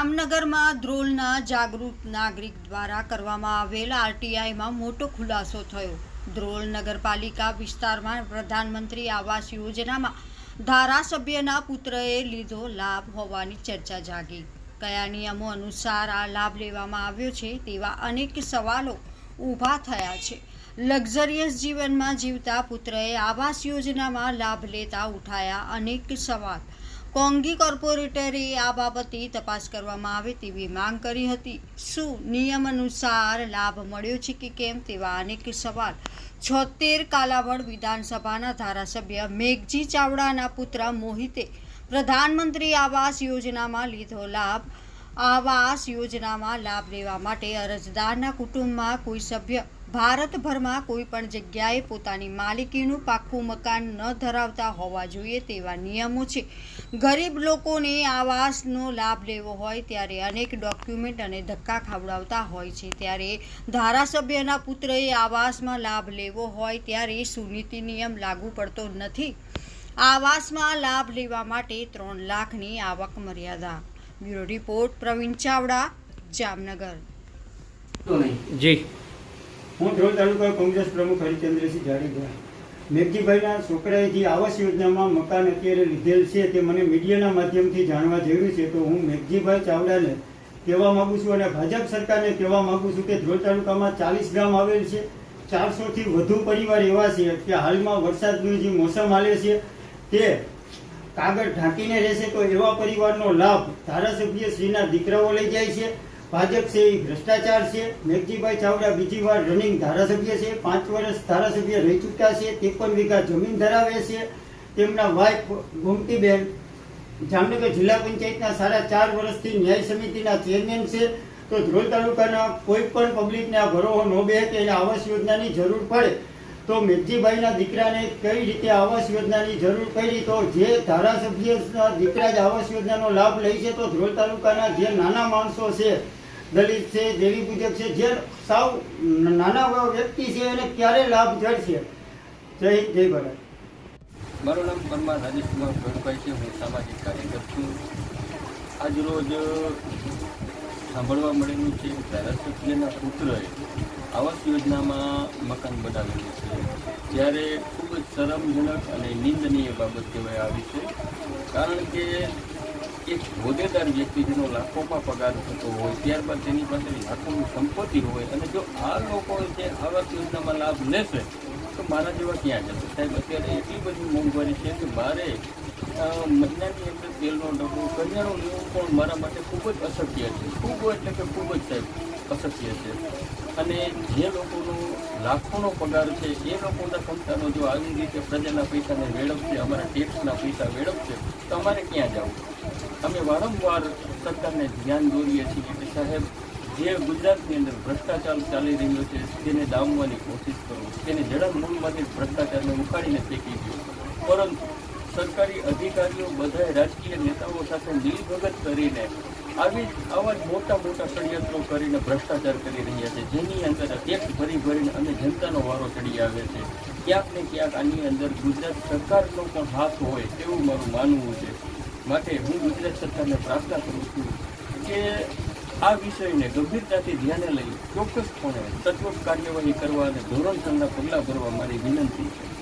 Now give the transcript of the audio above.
જામનગરમાં ધ્રોલના જાગૃત નાગરિક દ્વારા કરવામાં આવેલ આરટીઆઈમાં મોટો ખુલાસો થયો. ધ્રોલ નગરપાલિકા વિસ્તારમાં પ્રધાનમંત્રી આવાસ યોજનામાં ધારાસભ્યના પુત્રએ લીધો લાભ હોવાની ચર્ચા જાગી. કયા નિયમો અનુસાર આ લાભ લેવામાં આવ્યો છે તેવા અનેક સવાલો ઊભા થયા છે. લક્ઝરિયસ જીવનમાં જીવતા પુત્રએ આવાસ યોજનામાં લાભ લેતા ઉઠાયા અનેક સવાલ કોંગી કોર્પોરેટરે આ બાબતે તપાસ કરવામાં આવે તેવી માંગ કરી હતી. શું નિયમ અનુસાર લાભ મળ્યો છે કે કેમ તેવા અનેક સવાલ. છોતેર કાલાવડ વિધાનસભાના ધારાસભ્ય મેઘજી ચાવડાના પુત્ર મોહિતે પ્રધાનમંત્રી આવાસ યોજનામાં લીધો લાભ. આવાસ યોજનામાં લાભ લેવા માટે અરજદારના કુટુંબમાં કોઈ સભ્ય ભારતભરમાં કોઈ પણ જગ્યાએ પોતાની માલિકીનું પાક્કું મકાન ન ધરાવતા હોવા જોઈએ તેવા નિયમો છે. ગરીબ લોકોને આવાસનો લાભ લેવો હોય ત્યારે અનેક ડોક્યુમેન્ટ અને ધક્કા ખાવડાવતા હોય છે. ત્યારે ધારાસભ્યના પુત્રએ આવાસમાં લાભ લેવો હોય ત્યારે સુનીતિ નિયમ લાગુ પડતો નથી. આવાસમાં લાભ લેવા માટે ત્રણ લાખની આવક મર્યાદા. Bureau report Pravin Chavda, Jamnagar. જી. હું ધ્રોલ તાલુકા કોંગ્રેસ પ્રમુખ હરિચંદ્રસિંહ જાડેજા. મેઘજીભાઈના છોકરાએ આવાસ યોજનામાં મકાન અત્યારે લીધેલ છે તે મને મીડિયાના માધ્યમથી જાણવા જેવું છે, તો હું મેઘજીભાઈ ચાવડાને કહેવા માગું છું અને ભાજપ સરકારને કહેવા માગું છું કે ધ્રોલ તાલુકામાં ચાલીસ ગામ આવેલ છે. ચારસોથી વધુ પરિવાર એવા છે કે હાલમાં વરસાદનું જે મોસમ હાલે છે તે કાગળ ઢાંકીને રહેશે, તો એવા પરિવારનો લાભ ધારાસભ્ય શ્રીના દીકરાઓ લઈ જાય છે. ભાજપ છે, એ ભ્રષ્ટાચાર છે. મેઘજીભાઈ ચાવડા બીજી વાર રનિંગ ધારાસભ્ય છે. પાંચ વર્ષ ધારાસભ્ય રહી ચૂક્યા છે. ત્રેપન વીઘા જમીન ધરાવે છે. તેમના વાઇફ ગોમતીબેન જામનગર જિલ્લા પંચાયતના સાડા ચાર વર્ષથી ન્યાય સમિતિના ચેરમેન છે. તો ધ્રોલ તાલુકાના કોઈ પણ પબ્લિકને આ ભરોહો ન બે કે એને આવાસ યોજનાની જરૂર પડે. તો મેઘજીભાઈના દીકરાને કઈ રીતે આવાસ યોજનાની જરૂર પડી? તો જે ધારાસભ્યના દીકરા જ આવાસ યોજનાનો લાભ લે છે, તો ધ્રોલ તાલુકાના જે નાના માણસો છે દલિત છે દેવી પૂજક છે, જે સાવ નાના વ્યક્તિ છે એને ક્યારે લાભ જળશે જય જય ભારત. મારું નામ પરમાર રાજેશ કુમાર ભરતભાઈ છે, હું સામાજિક કાર્યકર છું. આજરોજ સાંભળવા મળેલું છે, ધારાસભ્યના પુત્રએ આવાસ યોજનામાં મકાન બનાવેલું છે. જ્યારે ખૂબ જ શરમજનક અને નિંદનીય બાબત કહેવાય આવી છે. કારણ કે એક હોદ્દેદાર વ્યક્તિ જેનો લાખોમાં પગાર થતો હોય, ત્યારબાદ તેની પાસે લાખોની સંપત્તિ હોય, અને જો આ લોકો જે આવાસ યોજનામાં લાભ લેશે તો મારા જેવા ક્યાં જશે સાહેબ, અત્યારે એટલી બધી મોંઘવારી છે કે મારે મહિનાની અંદર તેલનો ડબ્બો કરિયાણો લેવું પણ મારા માટે ખૂબ જ અશક્ય છે. ખૂબ એટલે કે ખૂબ જ, સાહેબ અશક્ય છે. અને જે લોકોનો લાખોનો પગાર છે, એ લોકોના સંસ્થાનો જો આવી રીતે પ્રજાના પૈસાને વેળવશે અમારા ટેક્સના પૈસા વેળવશે તો અમારે ક્યાં જવું? અમે વારંવાર સરકારને ધ્યાન દોરીએ છીએ કે સાહેબ જે ગુજરાતની અંદર ભ્રષ્ટાચાર ચાલી રહ્યો છે, તેને દામવાની કોશિશ કરો. તેને જડમ મૂળમાંથી ભ્રષ્ટાચારને ઉખાડીને ફેંકી દો. પરંતુ સરકારી અધિકારીઓ બધાએ રાજકીય નેતાઓ સાથે મિલભગત કરીને આવી આવા જ મોટા મોટા ષડયંત્રો કરીને ભ્રષ્ટાચાર કરી રહ્યા છે, જેની અંદર ટેક્સ ભરી ભરીને અને જનતાનો વારો ચડી આવે છે. ક્યાંક ને ક્યાંક આની અંદર ગુજરાત સરકારનો પણ હાથ હોય તેવું મારું માનવું છે. માટે હું ગુજરાત સરકારને પ્રાર્થના કરું છું કે આ વિષયને ગંભીરતાથી ધ્યાને લઈ ચોક્કસપણે તત્વ કાર્યવાહી કરવા અને ધોરણસરના પગલાં ભરવા મારી વિનંતી છે.